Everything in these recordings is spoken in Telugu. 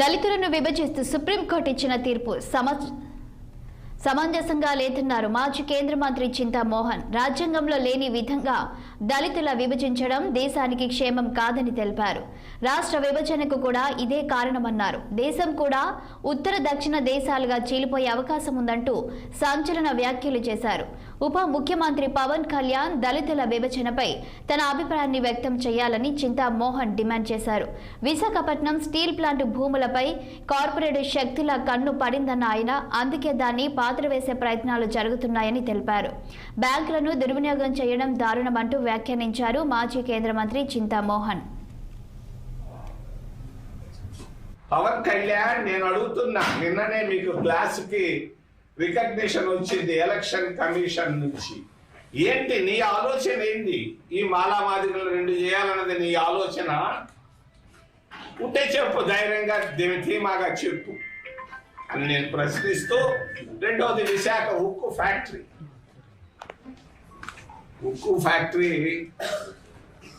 దళితులను విభజిస్తూ సుప్రీంకోర్టు ఇచ్చిన తీర్పు సమ సమంజసంగా లేదన్నారు మాజీ కేంద్ర మంత్రి చింతామోహన్. రాజ్యాంగంలో లేని విధంగా దళితుల విభజించడం దేశానికి క్షేమం కాదని తెలిపారు. రాష్ట్ర విభజనకు కూడా ఇదే కారణమన్నారు. దేశం కూడా ఉత్తర దక్షిణ దేశాలుగా చీలిపోయే అవకాశం ఉందంటూ సంచలన వ్యాఖ్యలు చేశారు. ఉప ముఖ్యమంత్రి పవన్ కళ్యాణ్ దళితుల విభజనపై తన అభిప్రాయాన్ని వ్యక్తం చేయాలని చింతామోహన్ డిమాండ్ చేశారు. విశాఖపట్నం స్టీల్ ప్లాంట్ భూములపై కార్పొరేట్ శక్తుల కన్ను పడిందన్న ఆయన అందుకే దాన్ని పాతరవేసే ప్రయత్నాలు జరుగుతున్నాయని తెలిపారు. బ్యాంకులను దుర్వినియోగం చేయడం దారుణమంటూ వ్యాఖ్యానించారు మాజీ కేంద్ర మంత్రి చింతామోహన్. పవన్ కళ్యాణ్ నేను అడుగుతున్నా నిన్ననే మీకు క్లాస్కి రికగ్నిషన్ వచ్చింది ఎలక్షన్ కమిషన్ నుంచి. ఏంటి? నీ ఆలోచన ఏంటి ఈ మాలా మాదిగలు రెండు చేయాలన్నది నీ ఆలోచన? ఉంటే చెప్పు ధైర్యంగా ధీమాగా చెప్పు. అని నేను ప్రశ్నిస్తూ రెండవది విశాఖ ఉక్కు ఫ్యాక్టరీ. ఉక్కు ఫ్యాక్టరీ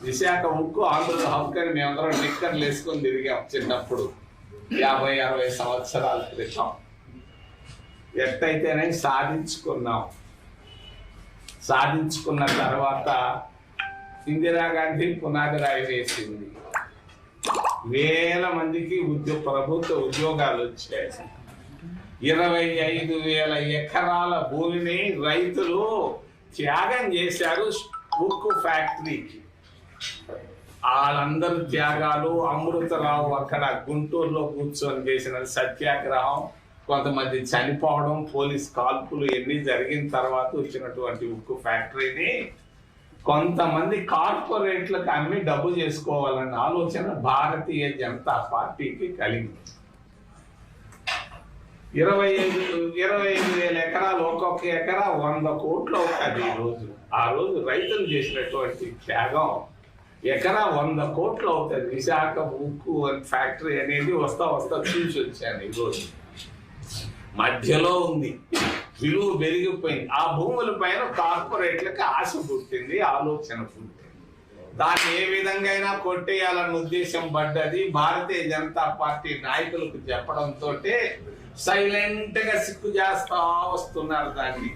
విశాఖ ఉక్కు ఆంధ్రులు హక్కు మేమందరం నిక్కర్లు వేసుకొని తిరిగాం చిన్నప్పుడు. యాభై అరవై సంవత్సరాల క్రితం. ఎట్టయితేనే సాధించుకున్నాం. సాధించుకున్న తర్వాత ఇందిరాగాంధీ పునాది రాయి వేసింది. వేల మందికి ఉద్యోగ ప్రభుత్వ ఉద్యోగాలు వచ్చాయి. ఇరవై ఐదు వేల ఎకరాల భూమిని రైతులు త్యాగం చేశారు ఉక్కు ఫ్యాక్టరీకి. వాళ్ళందరి త్యాగాలు అమృతరావు అక్కడ గుంటూరులో కూర్చొని చేసిన సత్యాగ్రహం కొంతమంది చనిపోవడం పోలీస్ కాల్పులు ఎన్ని జరిగిన తర్వాత వచ్చినటువంటి ఉక్కు ఫ్యాక్టరీని కొంతమంది కార్పొరేట్లకు అమ్మి డబ్బు చేసుకోవాలన్న ఆలోచన భారతీయ జనతా పార్టీకి కలిగింది. ఇరవై ఐదు ఇరవై ఐదు వేల ఎకరాలు ఒక్కొక్క ఎకరా వంద కోట్లు అవుతుంది ఈ రోజు. ఆ రోజు రైతులు చేసినటువంటి త్యాగం ఎకరా వంద కోట్లు అవుతుంది. విశాఖ ఉక్కు ఫ్యాక్టరీ అనేది వస్తా వస్తా చూసి వచ్చాను ఈరోజు మధ్యలో ఉంది. విలువ పెరిగిపోయింది. ఆ భూముల పైన కార్పొరేట్లకు ఆశ పుట్టింది ఆలోచన పుట్టింది. దాన్ని ఏ విధంగా అయినా కొట్టేయాలన్న ఉద్దేశం పడ్డది. భారతీయ జనతా పార్టీ నాయకులకు చెప్పడంతో సైలెంట్గా సిక్కు చేస్తా వస్తున్నారు దాన్ని.